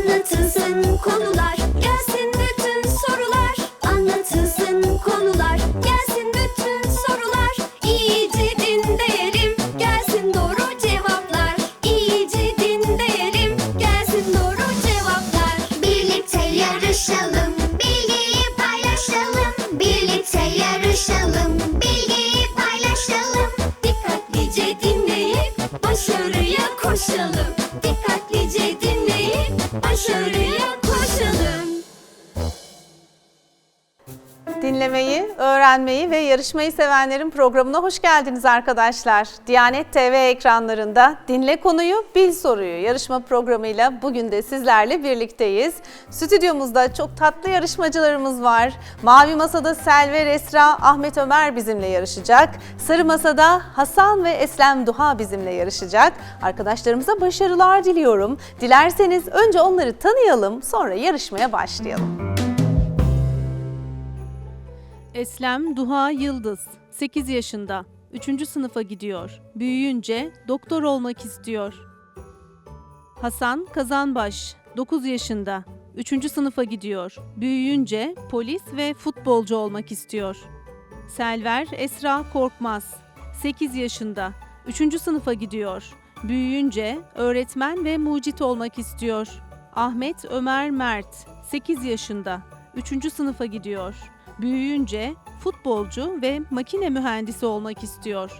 Anlatılsın konular yarışmayı sevenlerin programına hoş geldiniz arkadaşlar. Diyanet TV ekranlarında Dinle Konuyu, Bil Soruyu yarışma programıyla bugün de sizlerle birlikteyiz. Stüdyomuzda çok tatlı yarışmacılarımız var. Mavi Masa'da Selver Esra, Ahmet Ömer bizimle yarışacak. Sarı Masa'da Hasan ve Eslem Duha bizimle yarışacak. Arkadaşlarımıza başarılar diliyorum. Dilerseniz önce onları tanıyalım, sonra yarışmaya başlayalım. Eslem Duha Yıldız, 8 yaşında, 3. sınıfa gidiyor. Büyüyünce doktor olmak istiyor. Hasan Kazanbaş, 9 yaşında, 3. sınıfa gidiyor. Büyüyünce polis ve futbolcu olmak istiyor. Selver Esra Korkmaz, 8 yaşında, 3. sınıfa gidiyor. Büyüyünce öğretmen ve mucit olmak istiyor. Ahmet Ömer Mert, 8 yaşında, 3. sınıfa gidiyor. Büyüyünce futbolcu ve makine mühendisi olmak istiyor.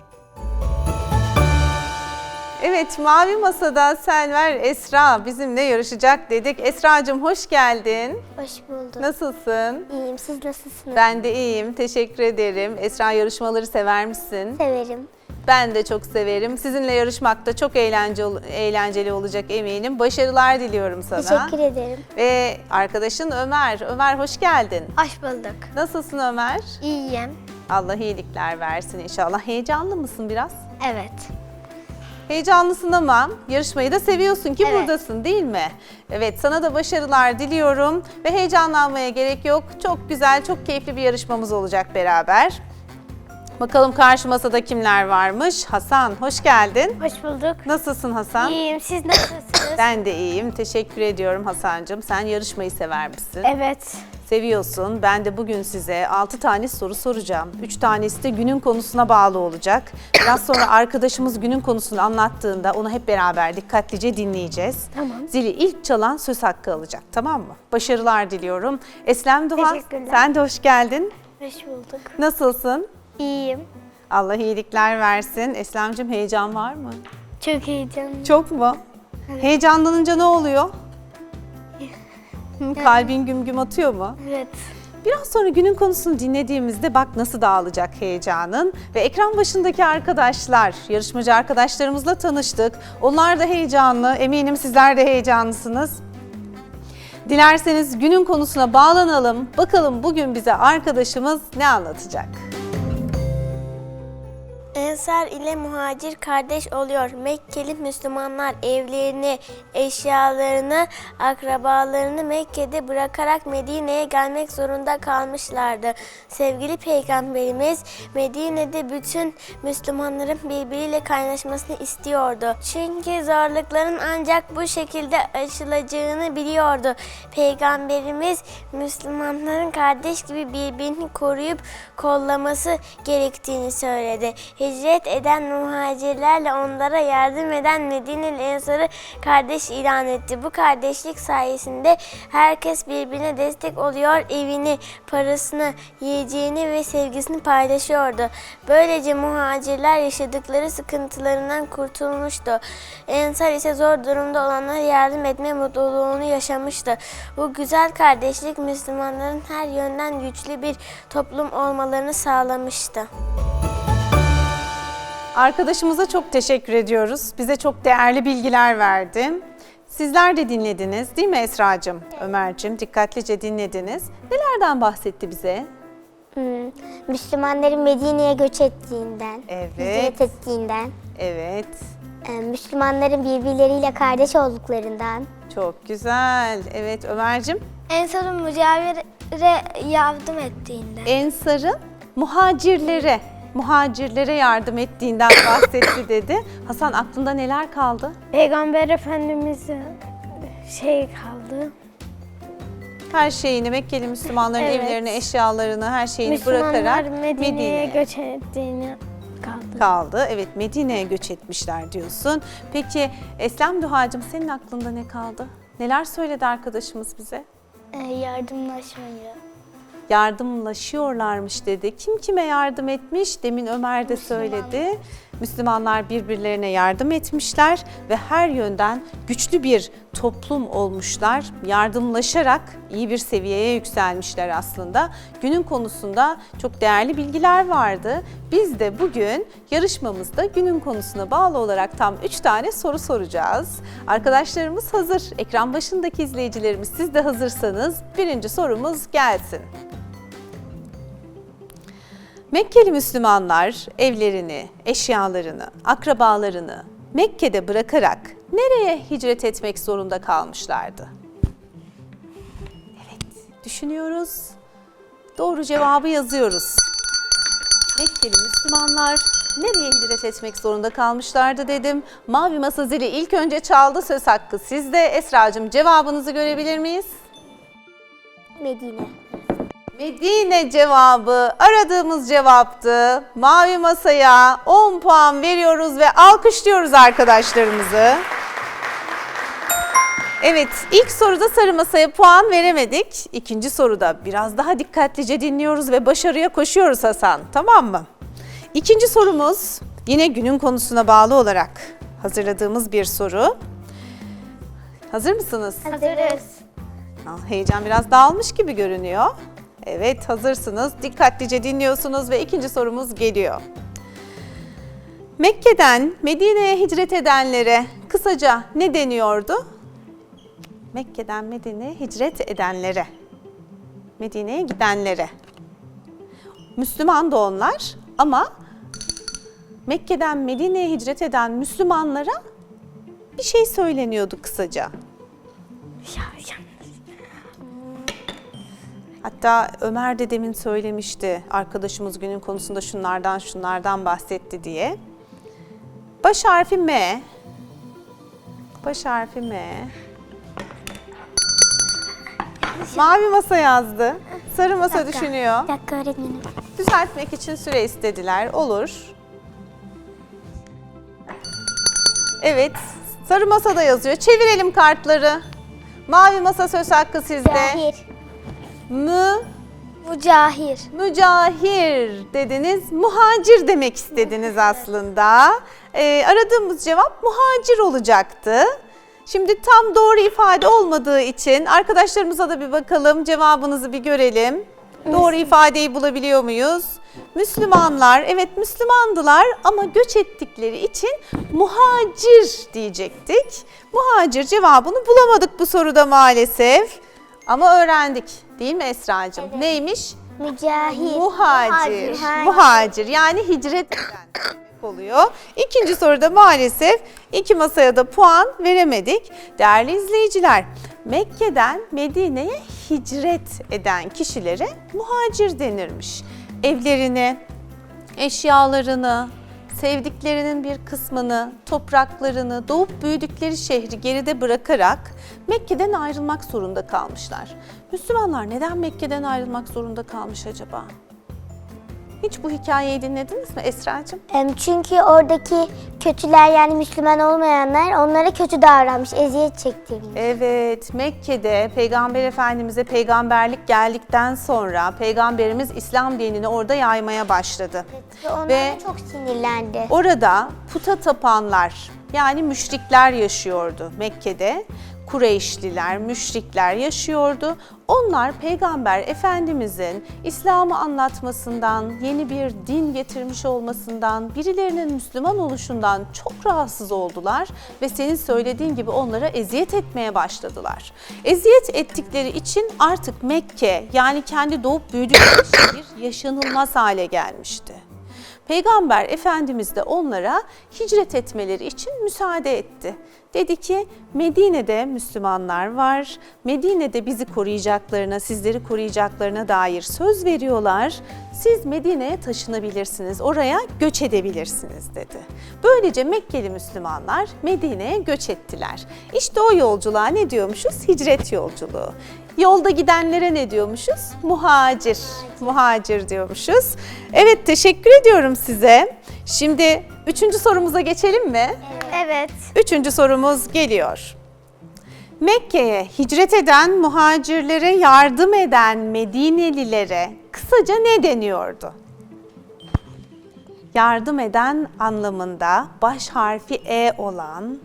Evet, Mavi Masa'da Selver Esra bizimle yarışacak dedik. Esra'cığım hoş geldin. Hoş bulduk. Nasılsın? İyiyim. Siz nasılsınız? Ben de iyiyim, teşekkür ederim. Esra yarışmaları sever misin? Severim. Ben de çok severim. Sizinle yarışmak da çok eğlenceli, eğlenceli olacak eminim. Başarılar diliyorum sana. Teşekkür ederim. Ve arkadaşın Ömer. Ömer hoş geldin. Hoş bulduk. Nasılsın Ömer? İyiyim. Allah iyilikler versin inşallah. Heyecanlı mısın biraz? Evet. Heyecanlısın ama yarışmayı da seviyorsun ki Evet. buradasın değil mi? Evet sana da başarılar diliyorum ve heyecanlanmaya gerek yok. Çok güzel, çok keyifli bir yarışmamız olacak beraber. Bakalım karşı masada kimler varmış? Hasan hoş geldin. Hoş bulduk. Nasılsın Hasan? İyiyim. Siz nasılsınız? Ben de iyiyim. Teşekkür ediyorum Hasan'cığım. Sen yarışmayı sever misin? evet. Seviyorsun. Ben de bugün size 6 tane soru soracağım. 3 tanesi de günün konusuna bağlı olacak. Biraz sonra arkadaşımız günün konusunu anlattığında onu hep beraber dikkatlice dinleyeceğiz. Tamam. Zili ilk çalan söz hakkı alacak. Tamam mı? Başarılar diliyorum. Eslem Duha Teşekkürler. sen de hoş geldin. Hoş bulduk. Nasılsın? İyiyim. Allah iyilikler versin. Eslemcim heyecan var mı? Çok heyecanlıyım. Çok mu? Heyecanlanınca ne oluyor? Kalbin güm güm atıyor mu? Evet. Biraz sonra günün konusunu dinlediğimizde bak nasıl dağılacak heyecanın ve ekran başındaki arkadaşlar, yarışmacı arkadaşlarımızla tanıştık. Onlar da heyecanlı, eminim sizler de heyecanlısınız. Dilerseniz günün konusuna bağlanalım. Bakalım bugün bize arkadaşımız ne anlatacak? Ensar ile muhacir kardeş oluyor. Mekkeli Müslümanlar evlerini, eşyalarını, akrabalarını Mekke'de bırakarak Medine'ye gelmek zorunda kalmışlardı. Sevgili Peygamberimiz Medine'de bütün Müslümanların birbiriyle kaynaşmasını istiyordu. Çünkü zorlukların ancak bu şekilde aşılacağını biliyordu. Peygamberimiz Müslümanların kardeş gibi birbirini koruyup kollaması gerektiğini söyledi. Hicret eden muhacirlerle onlara yardım eden Medine'li Ensar'ı kardeş ilan etti. Bu kardeşlik sayesinde herkes birbirine destek oluyor, evini, parasını, yiyeceğini ve sevgisini paylaşıyordu. Böylece muhacirler yaşadıkları sıkıntılarından kurtulmuştu. Ensar ise zor durumda olanlara yardım etme mutluluğunu yaşamıştı. Bu güzel kardeşlik Müslümanların her yönden güçlü bir toplum olmalarını sağlamıştı. Arkadaşımıza çok teşekkür ediyoruz. Bize çok değerli bilgiler verdi. Sizler de dinlediniz değil mi Esra'cığım, Ömer'cim? Dikkatlice dinlediniz. Nelerden bahsetti bize? Hmm. Müslümanların Medine'ye göç ettiğinden, Evet. hicret ettiğinden, Evet, e, Müslümanların birbirleriyle kardeş olduklarından, çok güzel. Evet Ömer'cim, Ensar'ın mücavire yardım ettiğinden. Ensar'ın muhacirlere, muhacirlere yardım ettiğinden bahsetti dedi. Hasan aklında neler kaldı? Peygamber Efendimiz'i şey kaldı. Her şeyini Mekkeli Müslümanların Evet. evlerini, eşyalarını, her şeyini Müslümanlar bırakarak Medine'ye göç ettiğini kaldı. kaldı. Evet Medine'ye göç etmişler diyorsun. Peki Eslem Duhacığım senin aklında ne kaldı? Neler söyledi arkadaşımız bize? Ee, yardımlaşmayı. Yardımlaşıyorlarmış dedi. Kim kime yardım etmiş? Demin Ömer de söyledi. Müslümanlar birbirlerine yardım etmişler ve her yönden güçlü bir toplum olmuşlar. Yardımlaşarak iyi bir seviyeye yükselmişler aslında. Günün konusunda çok değerli bilgiler vardı. Biz de bugün yarışmamızda günün konusuna bağlı olarak tam 3 tane soru soracağız. Arkadaşlarımız hazır. Ekran başındaki izleyicilerimiz siz de hazırsanız birinci sorumuz gelsin. Mekkeli Müslümanlar evlerini, eşyalarını, akrabalarını Mekke'de bırakarak nereye hicret etmek zorunda kalmışlardı? Evet, düşünüyoruz. Doğru cevabı yazıyoruz. Mekkeli Müslümanlar nereye hicret etmek zorunda kalmışlardı dedim. Mavi Masa zili ilk önce çaldı söz hakkı sizde. Esra'cığım cevabınızı görebilir miyiz? Medine. Medine cevabı aradığımız cevaptı. Mavi masaya 10 puan veriyoruz ve alkışlıyoruz arkadaşlarımızı. Evet, ilk soruda sarı masaya puan veremedik. İkinci soruda biraz daha dikkatlice dinliyoruz ve başarıya koşuyoruz Hasan. Tamam mı? İkinci sorumuz yine günün konusuna bağlı olarak hazırladığımız bir soru. Hazır mısınız? Hazırız. Heyecan biraz dağılmış gibi görünüyor. Evet hazırsınız. Dikkatlice dinliyorsunuz ve ikinci sorumuz geliyor. Mekke'den Medine'ye hicret edenlere kısaca ne deniyordu? Mekke'den Medine'ye hicret edenlere. Medine'ye gidenlere. Müslüman da onlar ama Mekke'den Medine'ye hicret eden Müslümanlara bir şey söyleniyordu kısaca. Hatta Ömer de demin söylemişti arkadaşımız günün konusunda şunlardan şunlardan bahsetti diye. Baş harfi M. Baş harfi M. Mavi masa yazdı. Sarı masa düşünüyor. Bir dakika öğretmenim. Düzeltmek için süre istediler. Olur. Evet. Sarı masada yazıyor. Çevirelim kartları. Mavi masa söz hakkı sizde. Cahir. Mü Mucahir. Mücahir dediniz, muhacir demek istediniz aslında. Ee, aradığımız cevap muhacir olacaktı. Şimdi tam doğru ifade olmadığı için arkadaşlarımıza da bir bakalım, cevabınızı bir görelim. Doğru ifadeyi bulabiliyor muyuz? Müslümanlar, evet Müslümandılar ama göç ettikleri için muhacir diyecektik. Muhacir cevabını bulamadık bu soruda maalesef. Ama öğrendik değil mi Esra'cığım? Neymiş? Mücahir. Muhacir. Muhacir. Muhacir yani hicret eden demek oluyor. İkinci soruda maalesef iki masaya da puan veremedik. Değerli izleyiciler, Mekke'den Medine'ye hicret eden kişilere muhacir denirmiş. Evlerini, eşyalarını, sevdiklerinin bir kısmını, topraklarını, doğup büyüdükleri şehri geride bırakarak Mekke'den ayrılmak zorunda kalmışlar. Müslümanlar neden Mekke'den ayrılmak zorunda kalmış acaba? Hiç bu hikayeyi dinlediniz mi Esra'cığım? Çünkü oradaki kötüler yani Müslüman olmayanlar onlara kötü davranmış, eziyet çektirmiş. Evet, Mekke'de Peygamber Efendimiz'e peygamberlik geldikten sonra Peygamberimiz İslam dinini orada yaymaya başladı. Ve onlara Ve- çok sinirlendi. Orada puta tapanlar yani müşrikler yaşıyordu Mekke'de. Kureyşliler, müşrikler yaşıyordu. Onlar Peygamber Efendimizin İslam'ı anlatmasından, yeni bir din getirmiş olmasından, birilerinin Müslüman oluşundan çok rahatsız oldular ve senin söylediğin gibi onlara eziyet etmeye başladılar. Eziyet ettikleri için artık Mekke yani kendi doğup büyüdükleri şehir yaşanılmaz hale gelmişti. Peygamber Efendimiz de onlara hicret etmeleri için müsaade etti. Dedi ki Medine'de Müslümanlar var. Medine'de bizi koruyacaklarına, sizleri koruyacaklarına dair söz veriyorlar. Siz Medine'ye taşınabilirsiniz, oraya göç edebilirsiniz dedi. Böylece Mekkeli Müslümanlar Medine'ye göç ettiler. İşte o yolculuğa ne diyormuşuz? Hicret yolculuğu. Yolda gidenlere ne diyormuşuz? Muhacir. Muhacir diyormuşuz. Evet teşekkür ediyorum size. Şimdi üçüncü sorumuza geçelim mi? Evet. Üçüncü sorumuz geliyor. Mekke'ye hicret eden muhacirlere yardım eden Medinelilere kısaca ne deniyordu? Yardım eden anlamında baş harfi E olan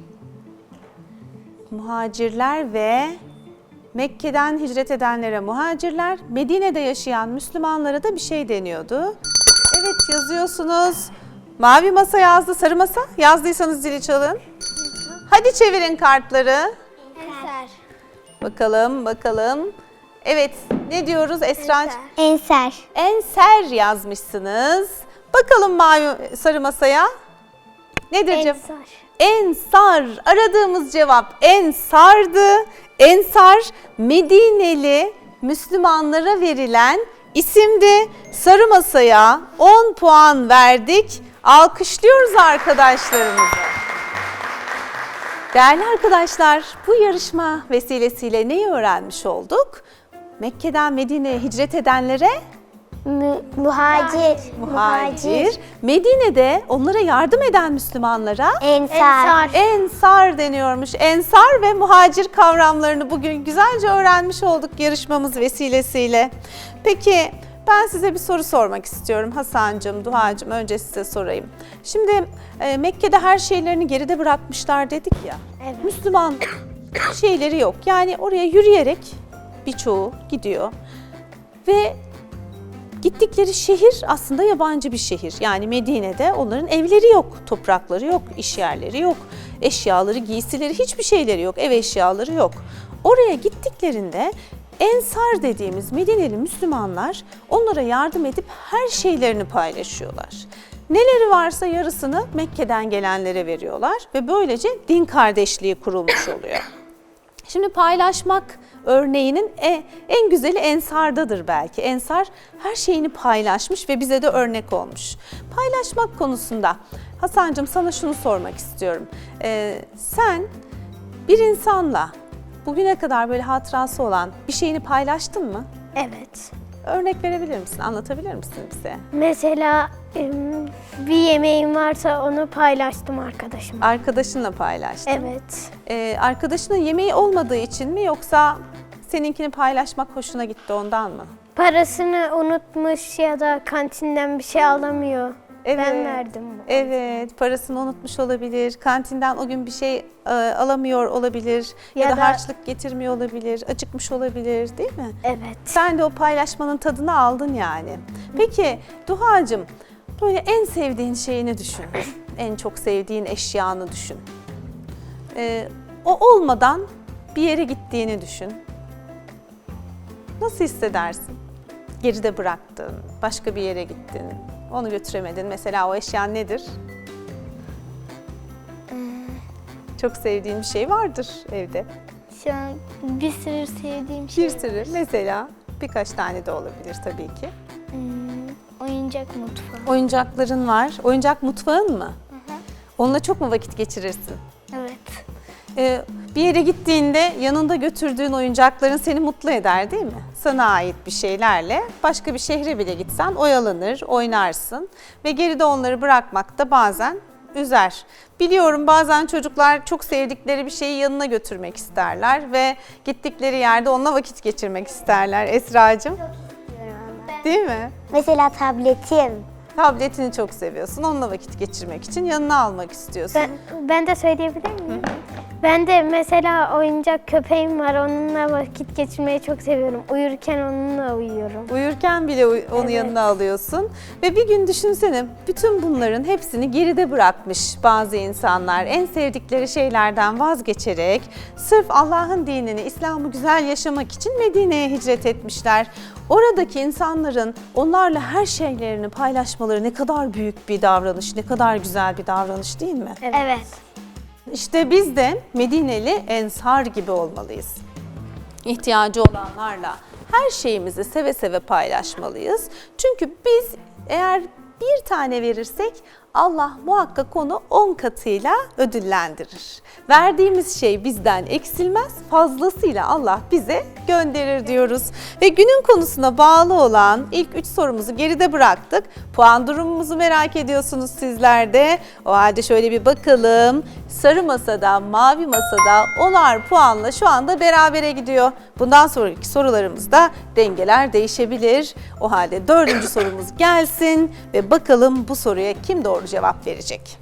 muhacirler ve Mekke'den hicret edenlere muhacirler, Medine'de yaşayan Müslümanlara da bir şey deniyordu. Evet yazıyorsunuz. Mavi masa yazdı, sarı masa. Yazdıysanız zili çalın. Hadi çevirin kartları. Enser. Bakalım, bakalım. Evet, ne diyoruz Esra? Enser. Enser yazmışsınız. Bakalım mavi sarı masaya. Nedir cevap? Ensar. Aradığımız cevap Ensar'dı. Ensar Medineli Müslümanlara verilen isimdi. Sarı masaya 10 puan verdik. Alkışlıyoruz arkadaşlarımızı. Değerli arkadaşlar, bu yarışma vesilesiyle neyi öğrenmiş olduk? Mekke'den Medine'ye hicret edenlere Mü- muhacir. muhacir, Medine'de onlara yardım eden Müslümanlara Ensar. Ensar deniyormuş. Ensar ve muhacir kavramlarını bugün güzelce öğrenmiş olduk yarışmamız vesilesiyle. Peki ben size bir soru sormak istiyorum Hasan'cığım, Duha'cığım önce size sorayım. Şimdi e, Mekke'de her şeylerini geride bırakmışlar dedik ya. Müslüman şeyleri yok. Yani oraya yürüyerek birçoğu gidiyor. Ve Gittikleri şehir aslında yabancı bir şehir. Yani Medine'de onların evleri yok, toprakları yok, iş yerleri yok, eşyaları, giysileri hiçbir şeyleri yok, ev eşyaları yok. Oraya gittiklerinde Ensar dediğimiz Medineli Müslümanlar onlara yardım edip her şeylerini paylaşıyorlar. Neleri varsa yarısını Mekke'den gelenlere veriyorlar ve böylece din kardeşliği kurulmuş oluyor. Şimdi paylaşmak örneğinin e- en güzeli Ensar'dadır belki. Ensar her şeyini paylaşmış ve bize de örnek olmuş. Paylaşmak konusunda Hasan'cığım sana şunu sormak istiyorum. Ee, sen bir insanla bugüne kadar böyle hatırası olan bir şeyini paylaştın mı? Evet. Örnek verebilir misin? Anlatabilir misin bize? Mesela bir yemeğim varsa onu paylaştım arkadaşıma. Arkadaşınla paylaştın. Evet. Ee, arkadaşının yemeği olmadığı için mi yoksa seninkini paylaşmak hoşuna gitti ondan mı? Parasını unutmuş ya da kantinden bir şey alamıyor. Ben Evet. verdim. Evet, parasını unutmuş olabilir. Kantinden o gün bir şey e, alamıyor olabilir ya, Ya da, da- harçlık getirmiyor olabilir, acıkmış olabilir, değil mi? Evet. Sen de o paylaşmanın tadını aldın yani. Peki Duhacığım, böyle en sevdiğin şeyini düşün. en çok sevdiğin eşyanı düşün. Ee, o olmadan bir yere gittiğini düşün. Nasıl hissedersin? Geride bıraktın, başka bir yere gittin, onu götüremedin. Mesela o eşyan nedir? Çok sevdiğin bir şey vardır evde. Şu an bir sürü sevdiğim şey Bir sürü mesela birkaç tane de olabilir tabii ki. Oyuncak mutfağı. Oyuncakların var. Oyuncak mutfağın mı? Onunla çok mu vakit geçirirsin? Evet. Ee, bir yere gittiğinde yanında götürdüğün oyuncakların seni mutlu eder değil mi? Sana ait bir şeylerle başka bir şehre bile gitsen oyalanır, oynarsın ve geride onları bırakmak da bazen üzer. Biliyorum bazen çocuklar çok sevdikleri bir şeyi yanına götürmek isterler ve gittikleri yerde onunla vakit geçirmek isterler Esra'cığım. Değil mi? Mesela tabletim. Tabletini çok seviyorsun, onunla vakit geçirmek için yanına almak istiyorsun. Ben, ben de söyleyebilir miyim? Ben de mesela oyuncak köpeğim var. Onunla vakit geçirmeyi çok seviyorum. Uyurken onunla uyuyorum. Uyurken bile uy- onu yanına alıyorsun. Ve bir gün düşünsene bütün bunların hepsini geride bırakmış bazı insanlar. En sevdikleri şeylerden vazgeçerek sırf Allah'ın dinini, İslam'ı güzel yaşamak için Medine'ye hicret etmişler. Oradaki insanların onlarla her şeylerini paylaşmaları ne kadar büyük bir davranış, ne kadar güzel bir davranış değil mi? Evet. İşte biz de Medineli Ensar gibi olmalıyız. İhtiyacı olanlarla her şeyimizi seve seve paylaşmalıyız. Çünkü biz eğer bir tane verirsek Allah muhakkak onu on katıyla ödüllendirir. Verdiğimiz şey bizden eksilmez, fazlasıyla Allah bize gönderir diyoruz. Ve günün konusuna bağlı olan ilk üç sorumuzu geride bıraktık. Puan durumumuzu merak ediyorsunuz sizler de. O halde şöyle bir bakalım. Sarı masada, mavi masada onar puanla şu anda berabere gidiyor. Bundan sonraki sorularımızda dengeler değişebilir. O halde dördüncü sorumuz gelsin ve bakalım bu soruya kim doğru cevap verecek?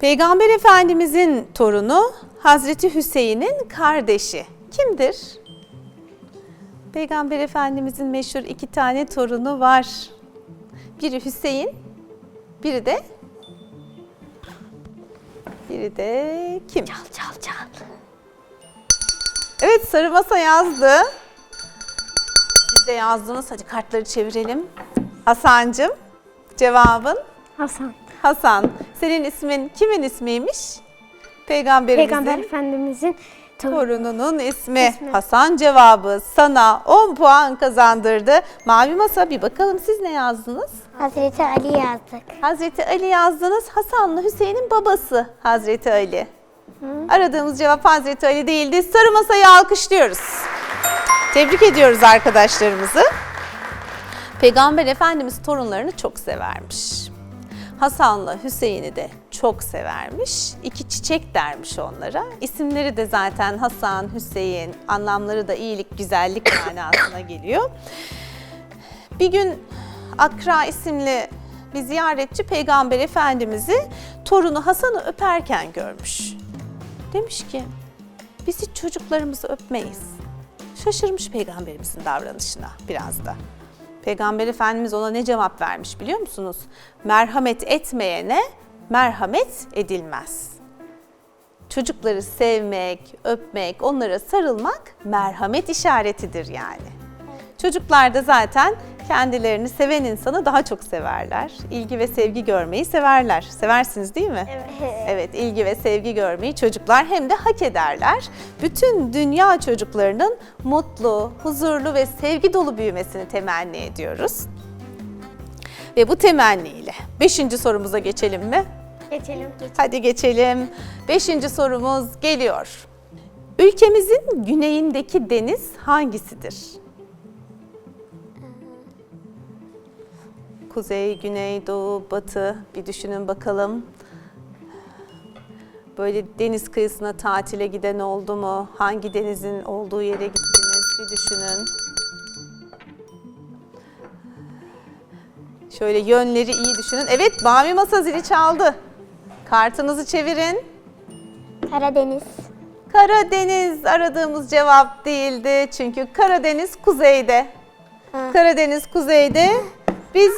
Peygamber Efendimizin torunu Hazreti Hüseyin'in kardeşi kimdir? Peygamber Efendimizin meşhur iki tane torunu var. Biri Hüseyin, biri de biri de kim? Çal çal çal. Evet sarı masa yazdı. Siz de yazdınız. Hadi kartları çevirelim. Hasan'cığım cevabın Hasan. Hasan. Senin ismin kimin ismiymiş? Peygamberimizin Peygamber Efendimizin torunu. torununun ismi. Hasan cevabı sana 10 puan kazandırdı. Mavi masa bir bakalım siz ne yazdınız? Hazreti Ali yazdık. Hazreti Ali yazdınız. Hasan'la Hüseyin'in babası Hazreti Ali. Aradığımız cevap Hazreti Ali değildi. Sarı masayı alkışlıyoruz. Tebrik ediyoruz arkadaşlarımızı. Peygamber Efendimiz torunlarını çok severmiş. Hasan'la Hüseyin'i de çok severmiş. İki çiçek dermiş onlara. İsimleri de zaten Hasan, Hüseyin, anlamları da iyilik, güzellik manasına geliyor. Bir gün Akra isimli bir ziyaretçi Peygamber Efendimiz'i torunu Hasan'ı öperken görmüş. Demiş ki biz hiç çocuklarımızı öpmeyiz. Şaşırmış peygamberimizin davranışına biraz da. Peygamber Efendimiz ona ne cevap vermiş biliyor musunuz? Merhamet etmeyene merhamet edilmez. Çocukları sevmek, öpmek, onlara sarılmak merhamet işaretidir yani. Çocuklar da zaten kendilerini seven insanı daha çok severler. İlgi ve sevgi görmeyi severler. Seversiniz değil mi? Evet. Evet, ilgi ve sevgi görmeyi çocuklar hem de hak ederler. Bütün dünya çocuklarının mutlu, huzurlu ve sevgi dolu büyümesini temenni ediyoruz. Ve bu temenniyle beşinci sorumuza geçelim mi? Geçelim. Hadi geçelim. Beşinci sorumuz geliyor. Ülkemizin güneyindeki deniz hangisidir? Kuzey, güney, doğu, batı bir düşünün bakalım. Böyle deniz kıyısına tatile giden oldu mu? Hangi denizin olduğu yere gittiniz bir düşünün. Şöyle yönleri iyi düşünün. Evet, mavi masa zili çaldı. Kartınızı çevirin. Karadeniz. Karadeniz aradığımız cevap değildi. Çünkü Karadeniz kuzeyde. Karadeniz kuzeyde. Biz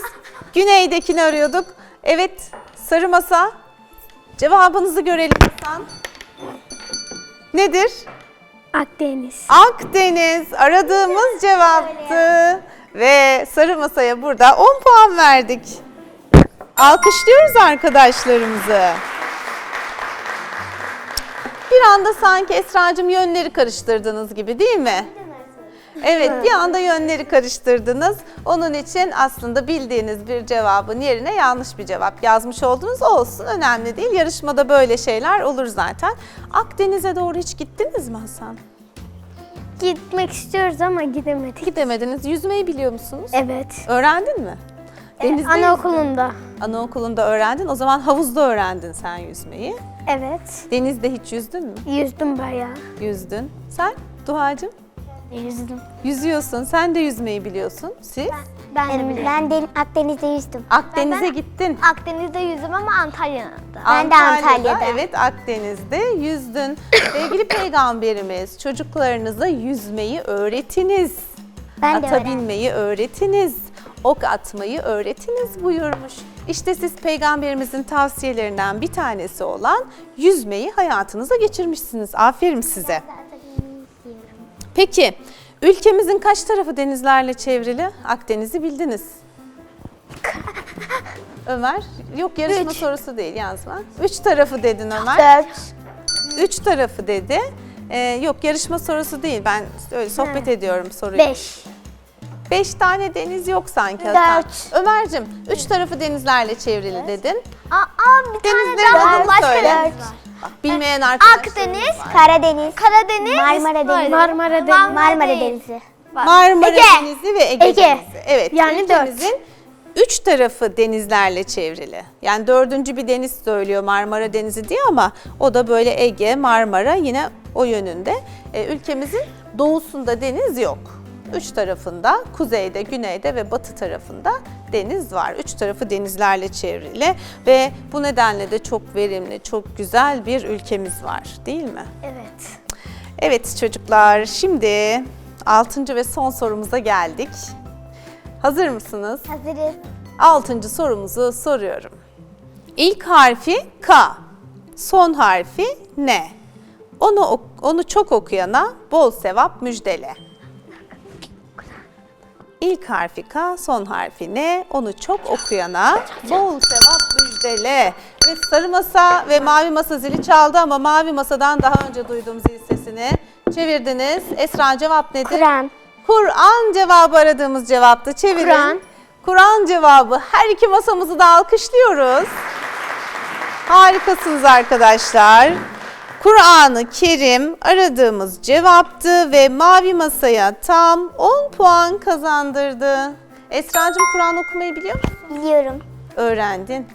güneydekini arıyorduk. Evet, sarı masa. Cevabınızı görelim Hasan. Nedir? Akdeniz. Akdeniz aradığımız cevaptı. Ve sarı masaya burada 10 puan verdik. Alkışlıyoruz arkadaşlarımızı. Bir anda sanki Esra'cığım yönleri karıştırdınız gibi değil mi? Evet bir anda yönleri karıştırdınız. Onun için aslında bildiğiniz bir cevabın yerine yanlış bir cevap yazmış oldunuz. Olsun önemli değil. Yarışmada böyle şeyler olur zaten. Akdeniz'e doğru hiç gittiniz mi Hasan? Gitmek istiyoruz ama gidemedik. Gidemediniz. Yüzmeyi biliyor musunuz? Evet. Öğrendin mi? Denizde yüzdün. Anaokulunda. Anaokulunda öğrendin. O zaman havuzda öğrendin sen yüzmeyi. Evet. Denizde hiç yüzdün mü? Yüzdüm bayağı. Yüzdün. Sen Duhacığım? Yüzdüm. Yüzüyorsun. Sen de yüzmeyi biliyorsun. Siz? Ben de Em, biliyorum. Ben de Akdeniz'de yüzdüm. Akdeniz'e gittin. Akdeniz'de yüzdüm ama Antalya'da. Ben de Antalya'da. Evet Akdeniz'de yüzdün. Sevgili peygamberimiz çocuklarınıza yüzmeyi öğretiniz. Ben de Ata öğrendim. binmeyi öğretiniz. Ok atmayı öğretiniz buyurmuş. İşte siz peygamberimizin tavsiyelerinden bir tanesi olan yüzmeyi hayatınıza geçirmişsiniz. Aferin size. Peki ülkemizin kaç tarafı denizlerle çevrili? Akdeniz'i bildiniz. Ömer, yok yarışma sorusu değil yazma. Üç tarafı dedin Ömer. Dört. Üç tarafı dedi. Ee, yok yarışma sorusu değil. Ben öyle sohbet ediyorum soruyu. Beş. Beş tane deniz yok sanki Hasan. Dört. Ömer'cim üç tarafı denizlerle çevrili dedin. Aa, bir Denizlerin tane daha adını başka söyle. deniz Dört. var. Bilmeyen arkadaşlarımız Akdeniz, var. Karadeniz. Karadeniz, Marmara Denizi. Marmara Denizi. Marmara Denizi. Marmara Ege. Denizi ve Ege, Ege. Denizi. Evet. Yani ülkemizin üç tarafı denizlerle çevrili. Yani dördüncü bir deniz söylüyor Marmara Denizi diye ama o da böyle Ege, Marmara yine o yönünde. E, ülkemizin doğusunda deniz yok. Üç tarafında, kuzeyde, güneyde ve batı tarafında deniz var. Üç tarafı denizlerle çevrili ve bu nedenle de çok verimli, çok güzel bir ülkemiz var değil mi? Evet. Evet çocuklar, şimdi 6. ve son sorumuza geldik. Hazır mısınız? Hazırız. 6. sorumuzu soruyorum. İlk harfi K, son harfi N. Onu onu çok okuyana bol sevap müjdele. İlk harfi K, son harfi N. Onu çok okuyana bol sevap müjdele. Evet sarı masa ve mavi masa zili çaldı ama mavi masadan daha önce duyduğum zil sesini çevirdiniz. Esra cevap nedir? Kur'an. Kur'an cevabı aradığımız cevaptı. Çevirin. Kur'an. Kur'an cevabı. Her iki masamızı da alkışlıyoruz. Harikasınız arkadaşlar. Kur'an-ı Kerim aradığımız cevaptı ve mavi masaya tam 10 puan kazandırdı. Esra'cığım Kur'an okumayı biliyor musun? Biliyorum. Öğrendin.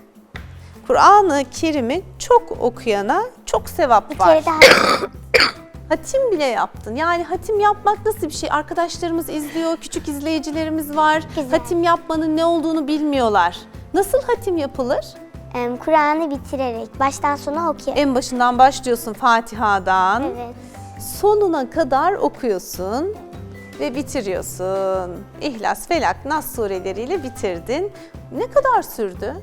Kur'an-ı Kerim'i çok okuyana çok sevap Bir var. kere daha. Hatim bile yaptın. Yani hatim yapmak nasıl bir şey? Arkadaşlarımız izliyor, küçük izleyicilerimiz var. Güzel. Hatim yapmanın ne olduğunu bilmiyorlar. Nasıl hatim yapılır? Kur'an'ı bitirerek baştan sona okuyor. En başından başlıyorsun Fatiha'dan. Evet. Sonuna kadar okuyorsun ve bitiriyorsun. İhlas, Felak, Nas sureleriyle bitirdin. Ne kadar sürdü?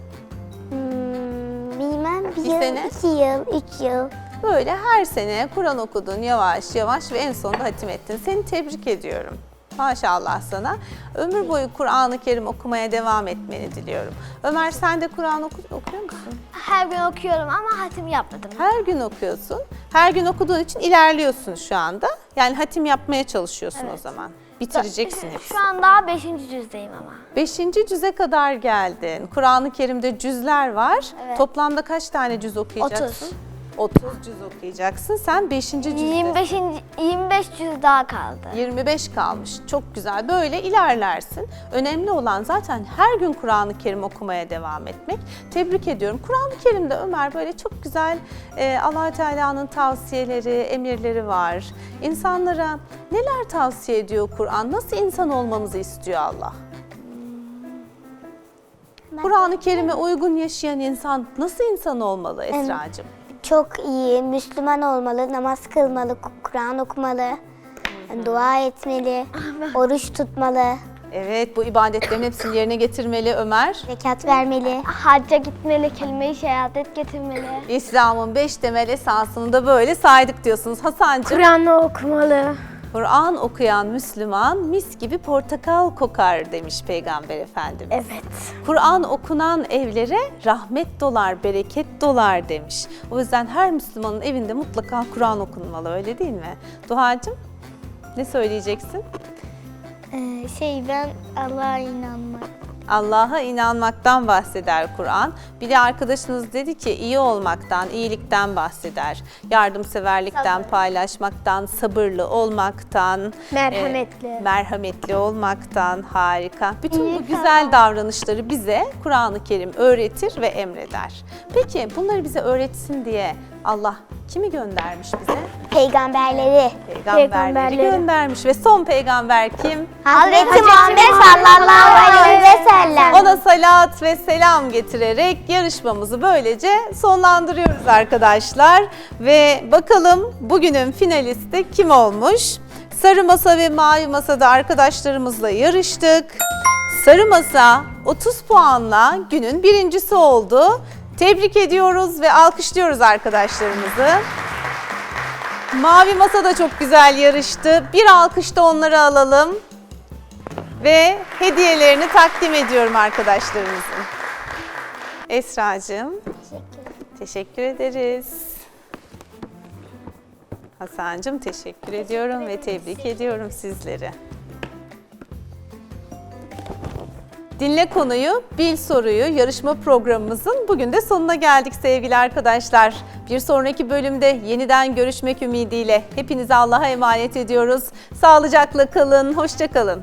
Hmm, bilmem bir, Bir yıl, sene? iki yıl, üç yıl. Böyle her sene Kur'an okudun yavaş yavaş ve en sonunda hatim ettin. Seni tebrik ediyorum. Maşallah sana. Ömür boyu Kur'an-ı Kerim okumaya devam etmeni diliyorum. Ömer sen de Kur'an oku- okuyor musun? Her gün okuyorum ama hatim yapmadım. Her gün okuyorsun. Her gün okuduğun için ilerliyorsun şu anda. Yani hatim yapmaya çalışıyorsun o zaman. Bitireceksin hepsini. Şu an daha 5. cüzdeyim ama. Beşinci cüze kadar geldin. Kur'an-ı Kerim'de cüzler var. Evet. Toplamda kaç tane cüz okuyacaksın? 30. 30 cüz okuyacaksın. Sen 5. cüzdesin. 25. 25 cüz daha kaldı. 25 kalmış. Çok güzel. Böyle ilerlersin. Önemli olan zaten her gün Kur'an-ı Kerim okumaya devam etmek. Tebrik ediyorum. Kur'an-ı Kerim'de Ömer böyle çok güzel e, allah Teala'nın tavsiyeleri, emirleri var. İnsanlara neler tavsiye ediyor Kur'an? Nasıl insan olmamızı istiyor Allah? Kur'an-ı Kerim'e uygun yaşayan insan nasıl insan olmalı Esra'cığım? Çok iyi, Müslüman olmalı, namaz kılmalı, Kur'an okumalı, dua etmeli, oruç tutmalı, Evet bu ibadetlerin hepsini yerine getirmeli Ömer. zekat vermeli. Hacca gitmeli, kelime-i şehadet getirmeli. İslam'ın beş temel esasını da böyle saydık diyorsunuz. Hasancığım, Kur'an'ı okumalı. Kur'an okuyan Müslüman mis gibi portakal kokar demiş Peygamber Efendimiz. Evet. Kur'an okunan evlere rahmet dolar, bereket dolar demiş. O yüzden her Müslümanın evinde mutlaka Kur'an okunmalı öyle değil mi? Duhacığım ne söyleyeceksin? şey ben Allah'a inanmak. Allah'a inanmaktan bahseder Kur'an. Bir de arkadaşınız dedi ki iyi olmaktan, iyilikten bahseder. Yardımseverlikten, paylaşmaktan, sabırlı olmaktan, Merhametli. e, merhametli olmaktan harika. Bütün bu güzel davranışları bize Kur'an-ı Kerim öğretir ve emreder. Peki bunları bize öğretsin diye Allah Kimi göndermiş bize? Peygamberleri. Peygamberleri, Peygamberleri. göndermiş ve son peygamber kim? Hazreti Muhammed sallallahu aleyhi ve sellem. Ona salat ve selam getirerek yarışmamızı böylece sonlandırıyoruz arkadaşlar. Ve bakalım bugünün finalisti kim olmuş? Sarı Masa ve Mavi Masa'da arkadaşlarımızla yarıştık. Sarı Masa 30 puanla günün birincisi oldu. Tebrik ediyoruz ve alkışlıyoruz arkadaşlarımızı. Mavi Masa da çok güzel yarıştı. Bir alkış da onlara alalım ve hediyelerini takdim ediyorum arkadaşlarımızın. Esra'cığım. Teşekkür ederiz. Hasan'cığım teşekkür ediyorum ve tebrik ediyorum sizleri. Dinle konuyu, bil soruyu yarışma programımızın bugün de sonuna geldik sevgili arkadaşlar. Bir sonraki bölümde yeniden görüşmek ümidiyle hepinizi Allah'a emanet ediyoruz. Sağlıcakla kalın, hoşça kalın.